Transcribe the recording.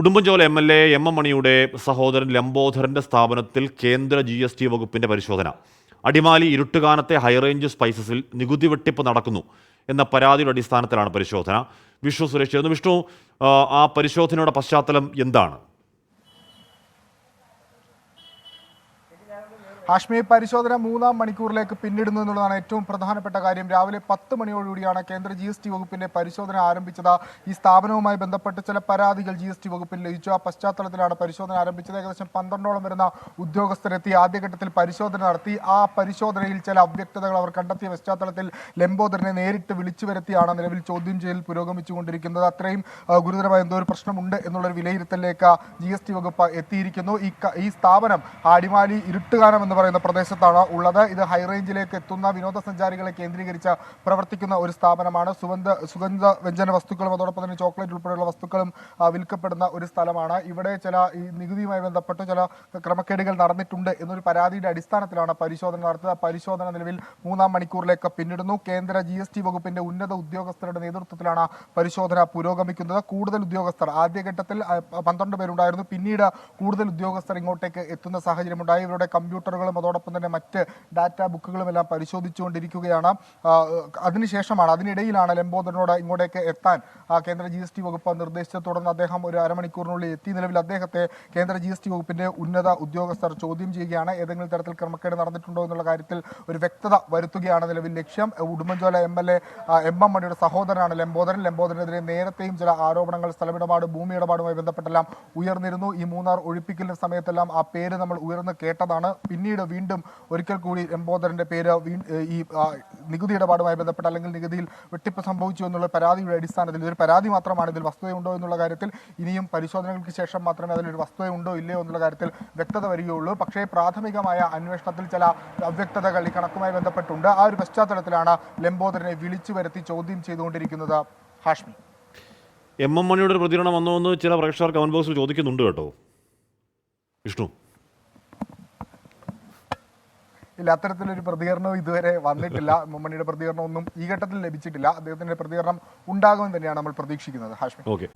Udumbanchola M L A M M മണിയുടെ സഹോദരൻ ലംബോധരന്റെ സ്ഥാപനത്തിൽ കേന്ദ്ര ജി എസ് ടി വകുപ്പിന്റെ പരിശോധന. അടിമാലി ഇരുട്ടുകാനത്തെ ഹൈറേഞ്ച് സ്പൈസസിൽ നികുതി വെട്ടിപ്പ് നടക്കുന്നു എന്ന പരാതിയുടെ അടിസ്ഥാനത്തിലാണ് പരിശോധന. വിഷ്ണു സുരേഷ് വിഷ്ണു ആ പരിശോധനയുടെ പശ്ചാത്തലം എന്താണ്? ഹാഷ്മി പരിശോധന മൂന്നാം മണിക്കൂറിലേക്ക് പിന്നിടുന്നു എന്നുള്ളതാണ് ഏറ്റവും പ്രധാനപ്പെട്ട കാര്യം. രാവിലെ പത്ത് മണിയോടുകൂടിയാണ് കേന്ദ്ര ജി എസ് ടി വകുപ്പിന്റെ പരിശോധന ആരംഭിച്ചത്. ഈ സ്ഥാപനവുമായി ബന്ധപ്പെട്ട് ചില പരാതികൾ ജി എസ് ടി വകുപ്പിൽ ലഭിച്ചു. ആ പശ്ചാത്തലത്തിലാണ് പരിശോധന ആരംഭിച്ചത്. ഏകദേശം പന്ത്രണ്ടോളം വരുന്ന ഉദ്യോഗസ്ഥരെത്തി. ആദ്യഘട്ടത്തിൽ പരിശോധന നടത്തി. ആ പരിശോധനയിൽ ചില അവ്യക്തതകൾ അവർ കണ്ടെത്തിയ പശ്ചാത്തലത്തിൽ ലംബോദരനെ നേരിട്ട് വിളിച്ചു വരുത്തിയാണ് നിലവിൽ ചോദ്യം ചെയ്യൽ പുരോഗമിച്ചുകൊണ്ടിരിക്കുന്നത്. അത്രയും ഗുരുതരമായ എന്തോ ഒരു പ്രശ്നമുണ്ട് എന്നുള്ളൊരു വിലയിരുത്തലിലേക്ക് ജി എസ് ടി വകുപ്പ് എത്തിയിരിക്കുന്നു. ഈ ഈ സ്ഥാപനം അടിമാലി ഇരുട്ടുകാനം എന്ന് പറയുന്ന പ്രദേശത്താണ് ഉള്ളത്. ഇത് ഹൈറേഞ്ചിലേക്ക് എത്തുന്ന വിനോദസഞ്ചാരികളെ കേന്ദ്രീകരിച്ച് പ്രവർത്തിക്കുന്ന ഒരു സ്ഥാപനമാണ്. സുഗന്ധ സുഗന്ധ വ്യഞ്ജന വസ്തുക്കളും അതോടൊപ്പം തന്നെ ചോക്ലേറ്റ് ഉൾപ്പെടെയുള്ള വസ്തുക്കളും വിൽക്കപ്പെടുന്ന ഒരു സ്ഥലമാണ്. ഇവിടെ ചില ഈ നികുതിയുമായി ബന്ധപ്പെട്ട് ചില ക്രമക്കേടുകൾ നടന്നിട്ടുണ്ട് എന്നൊരു പരാതിയുടെ അടിസ്ഥാനത്തിലാണ് പരിശോധന നടത്തുക പരിശോധന നിലവിൽ മൂന്നാം മണിക്കൂറിലേക്ക് പിന്നിടുന്നു. കേന്ദ്ര ജി എസ് ടി വകുപ്പിന്റെ ഉന്നത ഉദ്യോഗസ്ഥരുടെ നേതൃത്വത്തിലാണ് പരിശോധന പുരോഗമിക്കുന്നത്. കൂടുതൽ ഉദ്യോഗസ്ഥർ ആദ്യഘട്ടത്തിൽ പന്ത്രണ്ട് പേരുണ്ടായിരുന്നു. പിന്നീട് കൂടുതൽ ഉദ്യോഗസ്ഥർ ഇങ്ങോട്ടേക്ക് എത്തുന്ന സാഹചര്യമുണ്ടായി. ഇവരുടെ കമ്പ്യൂട്ടറുകളും അതോടൊപ്പം തന്നെ മറ്റ് ഡാറ്റ ബുക്കുകളും എല്ലാം പരിശോധിച്ചുകൊണ്ടിരിക്കുകയാണ്. അതിനുശേഷമാണ് അതിനിടയിലാണ് ലംബോദരനോട് ഇങ്ങോട്ടേക്ക് എത്താൻ കേന്ദ്ര ജി എസ് ടി വകുപ്പ് നിർദ്ദേശിച്ചത്. തുടർന്ന് അദ്ദേഹം ഒരു അരമണിക്കൂറിനുള്ളിൽ എത്തി. നിലവിൽ അദ്ദേഹത്തെ കേന്ദ്ര ജി എസ് ടി വകുപ്പിന്റെ ഉന്നത ഉദ്യോഗസ്ഥർ ചോദ്യം ചെയ്യുകയാണ്. ഏതെങ്കിലും തരത്തിൽ ക്രമക്കേട് നടന്നിട്ടുണ്ടോ എന്നുള്ള കാര്യത്തിൽ ഒരു വ്യക്തത വരുത്തുകയാണ് നിലവിൽ ലക്ഷ്യം. Udumbanchola M L A M M മണിയുടെ സഹോദരനാണ് ലംബോദരൻ. ലംബോദരനെതിരെ നേരത്തെയും ചില ആരോപണങ്ങൾ സ്ഥലമിടപാട് ഭൂമി ഇടപാടുമായി ബന്ധപ്പെട്ടെല്ലാം ഉയർന്നിരുന്നു. ഈ മൂന്നാർ ഒഴിപ്പിക്കലിന്റെ സമയത്തെല്ലാം ആ പേര് നമ്മൾ ഉയർന്ന് കേട്ടതാണ്. പിന്നീട് വീണ്ടും ഒരിക്കൽ കൂടി ലംബോദറിന്റെ പേര് ഈ നികുതി ഇടപാടുമായി ബന്ധപ്പെട്ട് അല്ലെങ്കിൽ നികുതിയിൽ വെട്ടിപ്പ് സംഭവിച്ചു എന്നുള്ള പരാതിയുടെ അടിസ്ഥാനത്തിൽ ഇതൊരു പരാതി മാത്രമാണ് ഇതിൽ വസ്തുതയുണ്ടോ എന്നുള്ള കാര്യത്തിൽ ഇനിയും പരിശോധനകൾക്ക് ശേഷം മാത്രമേ അതിലൊരു വസ്തുതയുണ്ടോ ഇല്ലയോ എന്നുള്ള കാര്യത്തിൽ വ്യക്തത വരികയുള്ളൂ. പക്ഷേ പ്രാഥമികമായ അന്വേഷണത്തിൽ ചില അവ്യക്തതകൾ ഈ കണക്കുമായി ബന്ധപ്പെട്ടുണ്ട്. ആ ഒരു പശ്ചാത്തലത്തിലാണ് ലംബോധരനെ വിളിച്ചു വരുത്തി ചോദ്യം ചെയ്തുകൊണ്ടിരിക്കുന്നത് ഹാഷ്മി. എം എം മണിയുടെ പ്രതികരണം വന്നോ എന്ന് ചില പ്രേക്ഷകർ കമന്റ് ബോക്സിൽ ചോദിക്കുന്നുണ്ട് കേട്ടോ. വിഷ്ണു. ഇല്ല അത്തരത്തിലൊരു പ്രതികരണവും ഇതുവരെ വന്നിട്ടില്ല. മമ്മണിയുടെ പ്രതികരണം ഒന്നും ഈ ഘട്ടത്തിൽ ലഭിച്ചിട്ടില്ല. അദ്ദേഹത്തിന്റെ പ്രതികരണം ഉണ്ടാകുമെന്ന് തന്നെയാണ് നമ്മൾ പ്രതീക്ഷിക്കുന്നത്. ഹാഷ്മി. ഓക്കെ.